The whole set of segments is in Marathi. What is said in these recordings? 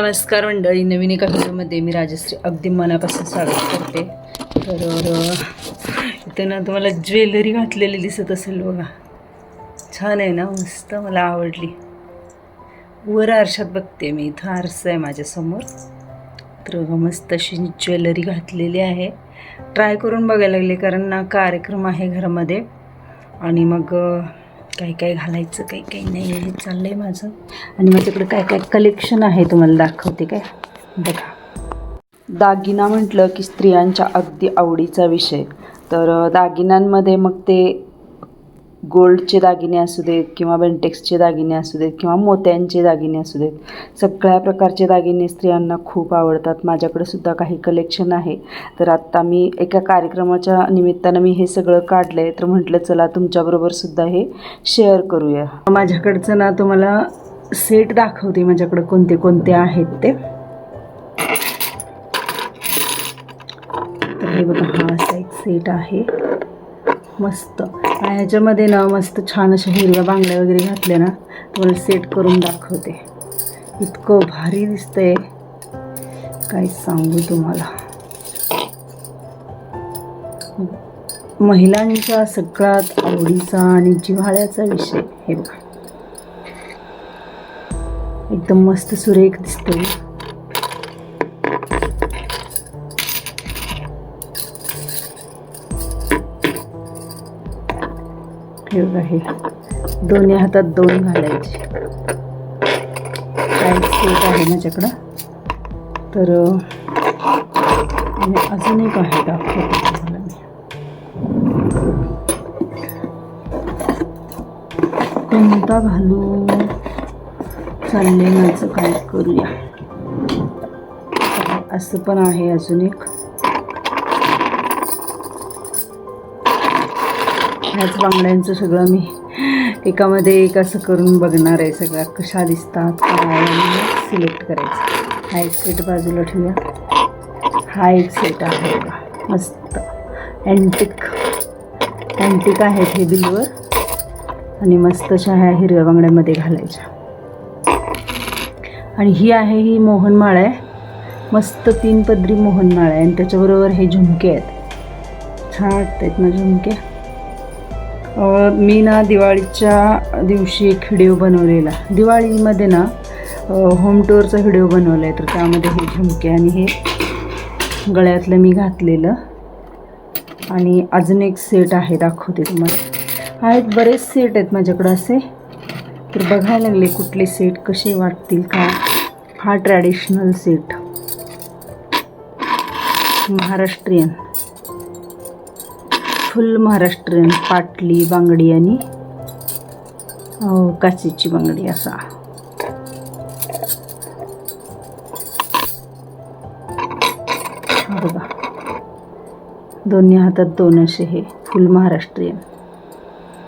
नमस्कार मंडळी नवीन एका व्हिडिओमध्ये मी राजश्री. अगदी मनापासून स्वागत करते. तर इथं ना तुम्हाला ज्वेलरी घातलेली दिसत असेल बघा. छान आहे ना मस्त मला आवडली. वर आरशात बघते मी इथं आरसा आहे माझ्यासमोर. तर बघा मस्त अशी ज्वेलरी घातलेली आहे. ट्राय करून बघायला लागले कारण ना कार्यक्रम आहे घरामध्ये. आणि मग काय काय घालायचं काही काही नाही हे चाललं आहे माझं. आणि माझ्याकडे काय काय कलेक्शन आहे तुम्हाला दाखवते काय? बघा. दागिना म्हटलं की स्त्रियांच्या अगदी आवडीचा विषय. तर दागिन्यांमध्ये मग ते गोल्डचे दागिने असू देत किंवा बेंटेक्सचे दागिने असू देत किंवा मोत्यांचे दागिने असू देत सगळ्या प्रकारचे दागिने स्त्रियांना खूप आवडतात. माझ्याकडे सुद्धा काही कलेक्शन आहे. तर आत्ता मी एका कार्यक्रमाच्या निमित्तानं मी हे सगळं काढलं आहे तर म्हटलं चला तुमच्याबरोबर सुद्धा हे शेअर करूया. माझ्याकडचं ना तुम्हाला सेट दाखवते माझ्याकडे कोणते कोणते आहेत ते. तर हे बघा हा असा एक सेट आहे. मस्त. आणि ह्याच्यामध्ये ना मस्त छान अशा हिरव्या बांगड्या वगैरे घातल्या ना तुम्हाला सेट करून दाखवते. इतकं भारी दिसतंय. काय सांगू तुम्हाला? महिलांच्या सगळ्यात आवडीचा आणि जिव्हाळ्याचा विषय हे बघा. एकदम मस्त सुरेख दिसतोय. हे बघा दोन्ही हातात दोन घालायचे. काय सेट आहे माझ्याकडं? तर आणि अजून एक आहे दाखवते तुम्हाला मी. कोणता घालू? चालले माझं काय करूया? असं पण आहे अजून एक. ह्याच बांगड्यांचं सगळं मी एकामध्ये एक असं करून बघणार आहे सगळ्या कशा दिसतात काय सिलेक्ट करायचं. हा एक सेट बाजूला ठेवूया. हा एक सेट आहे बघा. मस्त. अँटिक अँटिक आहेत हे बिलवर. आणि मस्त अशा ह्या हिरव्या बांगड्यामध्ये घालायच्या. आणि ही आहे ही मोहनमाळ आहे. मस्त तीन पदरी मोहनमाळ आहे. आणि त्याच्याबरोबर हे झुमके आहेत. छान वाटतात ना झुमके. मी ना दिवाळीच्या दिवशी एक व्हिडिओ बनवलेला. दिवाळीमध्ये ना होम टूरचा व्हिडिओ बनवला आहे तर त्यामध्ये हे झुमके आणि हे गळ्यातलं मी घातलेलं. आणि अजून एक सेट आहे दाखवते तुम्हाला. आहेत बरेच सेट आहेत माझ्याकडं असे. तर बघायला लागले कुठले सेट कसे वाटतील का. हा traditional set Maharashtrian. Full Maharashtrian पाटली बांगडी आणि काचेची बांगडी असा. बघा. दोन्ही हातात दोन असे हे फुल महाराष्ट्रीयन.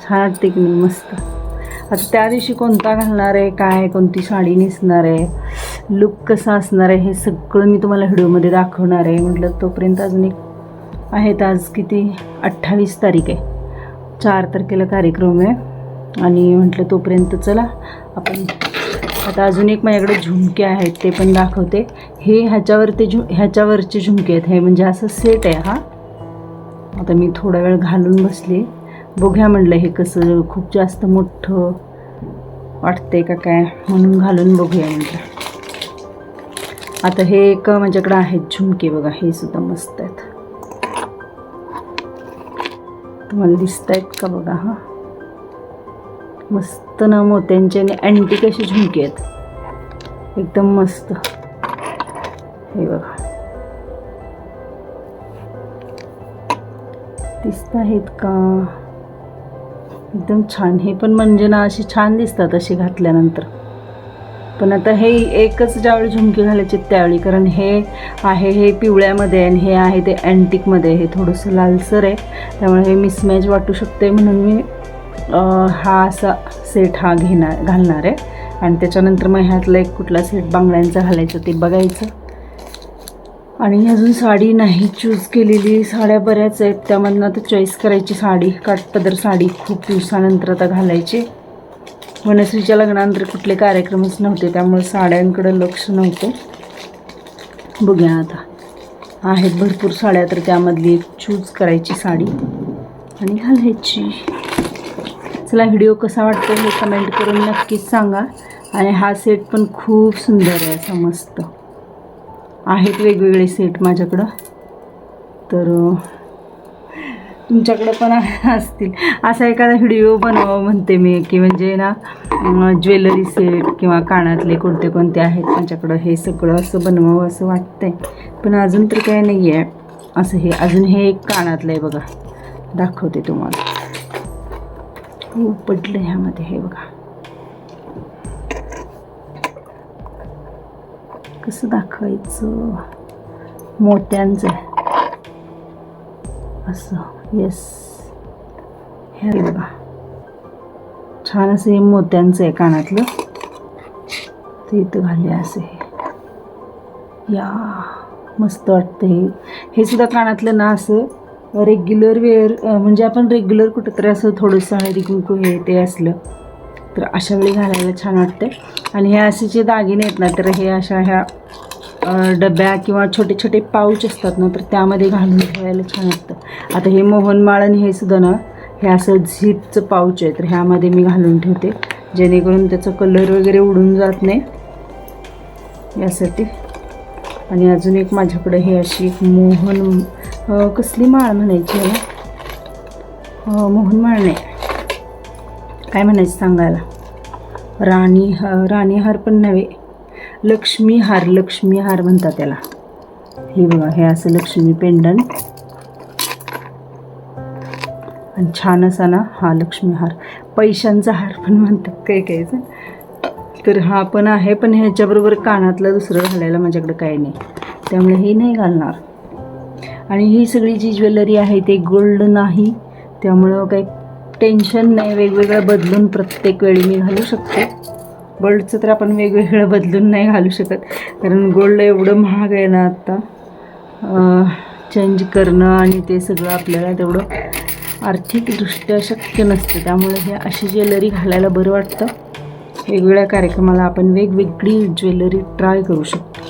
छान वाटते की नाही मस्त. आता त्या दिवशी कोणता घालणार आहे काय कोणती साडी नेसणार आहे लुक कसा असणार आहे हे सगळं मी तुम्हाला व्हिडिओमध्ये दाखवणार आहे. म्हटलं तोपर्यंत अजून एक आहेत आज किती? अठ्ठावीस तारीख आहे. चार तारखेला कार्यक्रम आहे. आणि म्हटलं तोपर्यंत चला आपण आता अजून एक माझ्याकडे झुमके आहेत ते पण दाखवते. हे ह्याच्यावर ते झु ह्याच्यावरचे झुमके आहेत. हे म्हणजे असं सेट आहे हा. आता मी थोडा वेळ घालून बसले. बघूया म्हणलं हे कसं खूप जास्त मोठं वाटतंय का काय? म्हणून घालून बघूया म्हटलं. आता हे एक माझ्याकडे आहेत झुमके बघा हे सुद्धा मस्त आहेत. तुम्हाला दिसत आहेत का बघा हां? मस्त ना मोत्यांचे आणि अँटी असे झुमके आहेत. एकदम मस्त. हे बघा. दिसत आहेत का? एकदम छान. हे पण म्हणजे ना अशी छान दिसतात असे घातल्यानंतर. पण आता हे एकच ज्यावेळी झुमके घालायचे त्यावेळी कारण हे आहे हे पिवळ्यामध्ये आणि हे आहे ते अँटिकमध्ये हे थोडंसं लालसर आहे. त्यामुळे हे मिसमॅच वाटू शकते म्हणून मी हा असा सेट हा घेणार घालणार आहे. आणि त्याच्यानंतर मग ह्यातला एक कुठला सेट बांगड्यांचा घालायचं ते बघायचं. आणि अजून साडी नाही चूज केलेली. साड्या बऱ्याच आहेत. त्यामधनं आता चॉईस करायची साडी. काटपदर साडी खूप दिवसानंतर आता घालायची. वनश्रीच्या लग्नानंतर कुठले कार्यक्रमच नव्हते त्यामुळे साड्यांकडं लक्ष नव्हतं. बघूया आता. आहेत भरपूर साड्या तर त्यामधली एक चूज करायची साडी. आणि घालायची. चला व्हिडिओ कसा वाटतो हे कमेंट करून नक्कीच सांगा. आणि हा सेट पण खूप सुंदर आहे असा मस्त. आहेत वेगवेगळे सेट माझ्याकडं. तर तुमच्याकडं पण असतील. असा एखादा व्हिडिओ बनवा म्हणते मी की म्हणजे ना ज्वेलरी सेट किंवा कानातले कोणते कोणते आहेत त्यांच्याकडं हे सगळं असं बनवावं असं वाटतंय. पण अजून तर काही नाही आहे असं हे अजून हे एक कानातलं आहे बघा. दाखवते तुम्हाला. हो पडलं ह्यामध्ये हे बघा. कसं दाखवायचं? मोत्यांचं. आहे. असं. येस हे बघा. छान असं हे मोत्यांचं आहे कानातलं. ते इथं घाले असं हे. या मस्त वाटतं हे. हे सुद्धा कानातलं ना असं रेग्युलर वेअर म्हणजे आपण रेग्युलर कुठंतरी असं थोडंसं हळदी कुंकू हे ते असलं तर अशा वेळी घालायला छान वाटते आणि हे असे जे दागिने आहेत ना तर हे अशा ह्या डब्या किंवा छोटे छोटे पाऊच असतात ना तर त्यामध्ये घालून ठेवायला छान वाटतं आता हे मोहनमाळ आणि हे सुद्धा ना हे असं झीपचं पाऊच आहे तर ह्यामध्ये मी घालून ठेवते. जेणेकरून त्याचा कलर वगैरे उडून जात नाही. यासाठी. आणि अजून एक माझ्याकडे हे अशी एक मोहन कसली माळ म्हणायची आहे मोहन माळ नाही. काय म्हणायचं सांगायला? राणी ह राणीहार पण नव्हे. लक्ष्मी हार लक्ष्मी हार म्हणतात त्याला. हे बघा हे असं लक्ष्मी पेंडंट आणि छान असा ना हा लक्ष्मी हार. पैशांचा हार पण म्हणतात काही काही जण. तर हा पण आहे पण ह्याच्याबरोबर कानातलं दुसरं घालायला माझ्याकडे काही नाही. त्यामुळे हे नाही घालणार. आणि ही सगळी जी ज्वेलरी आहे ते गोल्ड नाही. त्यामुळं काही टेन्शन नाही वेगवेगळं बदलून प्रत्येक वेळी मी घालू शकते. गोल्डचं तर आपण वेगवेगळं बदलून नाही घालू शकत. कारण गोल्ड एवढं महाग आहे ना आत्ता चेंज करणं आणि ते सगळं आपल्याला तेवढं आर्थिकदृष्ट्या शक्य नसतं. त्यामुळे हे अशी ज्वेलरी घालायला बरं वाटतं. वेगवेगळ्या कार्यक्रमाला आपण वेगवेगळी ज्वेलरी ट्राय करू शकतो.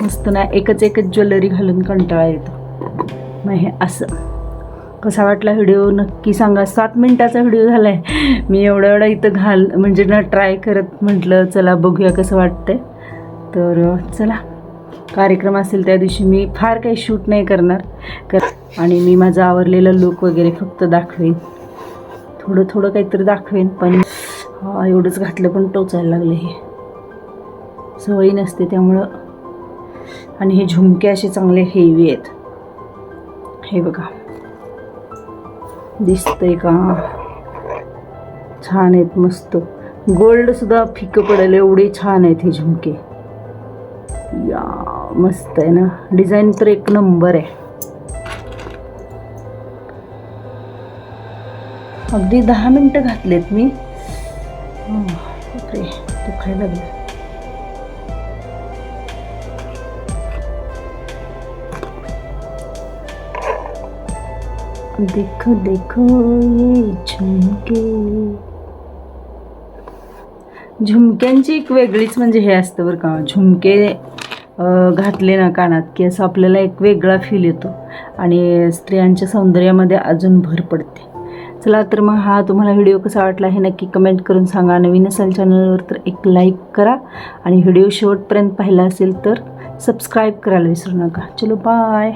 मस्त ना एकच एकच ज्वेलरी घालून कंटाळा येतो. मग हे असं. कसा वाटला व्हिडिओ? नक्की सांगा. सात मिनटाचा व्हिडिओ झाला आहे मी एवढा एवढा इथं घाल म्हणजे ना ट्राय करत म्हटलं चला बघूया कसं वाटतंय. तर चला. कार्यक्रम असेल त्या दिवशी मी फार काही शूट नाही करणार. कर आणि मी माझं आवरलेलं लुक वगैरे फक्त दाखवेन. थोडं थोडं काहीतरी दाखवेन पण एवढंच घातलं पण टोचायला लागलं हे. सवयी नसते त्यामुळं. आणि हे झुमके असे चांगले हेवी आहेत. हे बघा. दिसतंय का? छान आहेत मस्त. गोल्ड सुद्धा फिकं पडेल एवढे छान आहेत हे झुमके. या मस्त आहे ना? डिझाईन तर एक नंबर आहे. अगदी दहा मिनटं घातलेत मी. दुखायला लागले. देखो देखो ये झुमके। झुमक्यांची एक वेगळीच म्हणजे हे असतं बरं का झुमके घातले ना कानात की असं आपल्याला एक वेगळा फील येतो आणि स्त्रियांच्या सौंदर्यामध्ये अजून भर पडते. चला तर मग हा तुम्हाला व्हिडिओ कसा वाटला हे नक्की कमेंट करून सांगा. नवीन असाल चॅनलवर तर एक लाईक करा आणि व्हिडिओ शेवटपर्यंत पाहिला असेल तर सबस्क्राईब करायला विसरू नका. चलो बाय